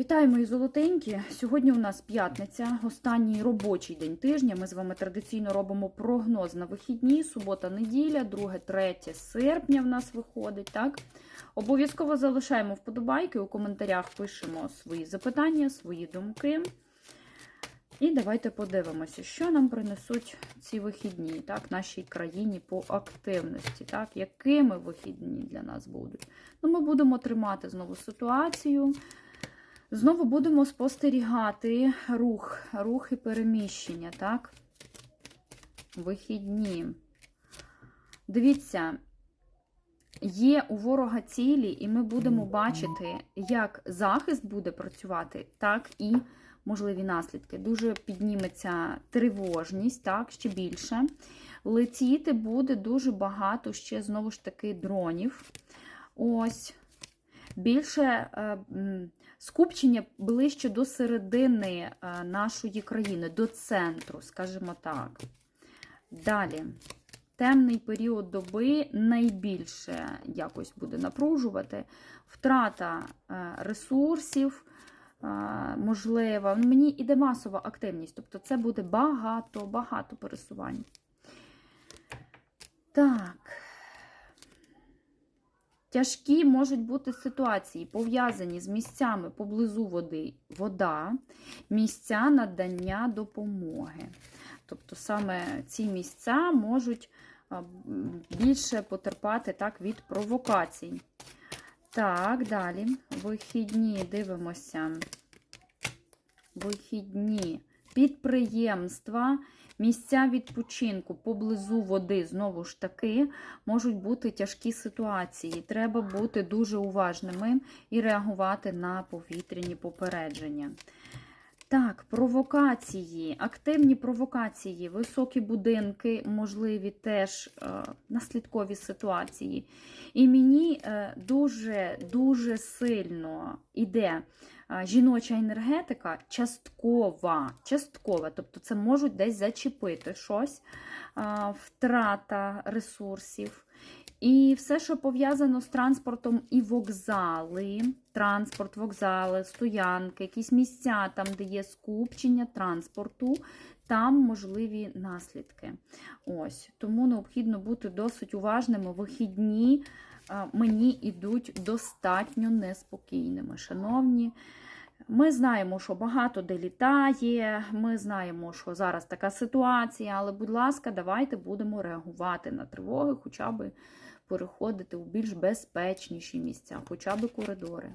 Вітаю, мої золотенькі! Сьогодні у нас п'ятниця, останній робочий день тижня. Ми з вами традиційно робимо прогноз на вихідні. Субота, неділя, 2-3 серпня в нас виходить. так? Обов'язково залишаємо вподобайки, у коментарях пишемо свої запитання, свої думки. І давайте подивимося, що нам принесуть ці вихідні, так, нашій країні по активності, так, якими вихідні для нас будуть. Ну, Ми будемо тримати знову ситуацію. Знову будемо спостерігати рух, рух і переміщення, так? Вихідні. Дивіться, є у ворога цілі, і ми будемо бачити, як захист буде працювати, так і можливі наслідки. Дуже підніметься тривожність, так, ще більше. Летіти буде дуже багато ще, знову ж таки, дронів. Ось. Більше е, скупчення ближче до середини е, нашої країни, до центру, скажімо так. Далі, темний період доби найбільше якось буде напружувати. Втрата е, ресурсів можлива. Мені іде масова активність, тобто це буде багато, багато пересувань. Так. Тяжкі можуть бути ситуації, пов'язані з місцями поблизу води, вода, місця надання допомоги. Тобто саме ці місця можуть більше потерпати так, від провокацій. Так, далі. Вихідні, дивимося. Вихідні підприємства. Місця відпочинку поблизу води, знову ж таки, можуть бути тяжкі ситуації. Треба бути дуже уважними і реагувати на повітряні попередження. Так, провокації, активні провокації, високі будинки, можливі теж е, наслідкові ситуації. І мені дуже-дуже сильно йде е, жіноча енергетика часткова. часткова, Тобто це можуть десь зачепити щось, е, втрата ресурсів. І все, що пов'язано з транспортом і вокзали, транспорт, вокзали, стоянки, якісь місця, там, де є скупчення транспорту, там можливі наслідки. Ось, Тому необхідно бути досить уважними. Вихідні мені йдуть достатньо неспокійними. Шановні. Ми знаємо, що багато де літає, ми знаємо, що зараз така ситуація, але, будь ласка, давайте будемо реагувати на тривоги, хоча б переходити у більш безпечніші місця, хоча б коридори.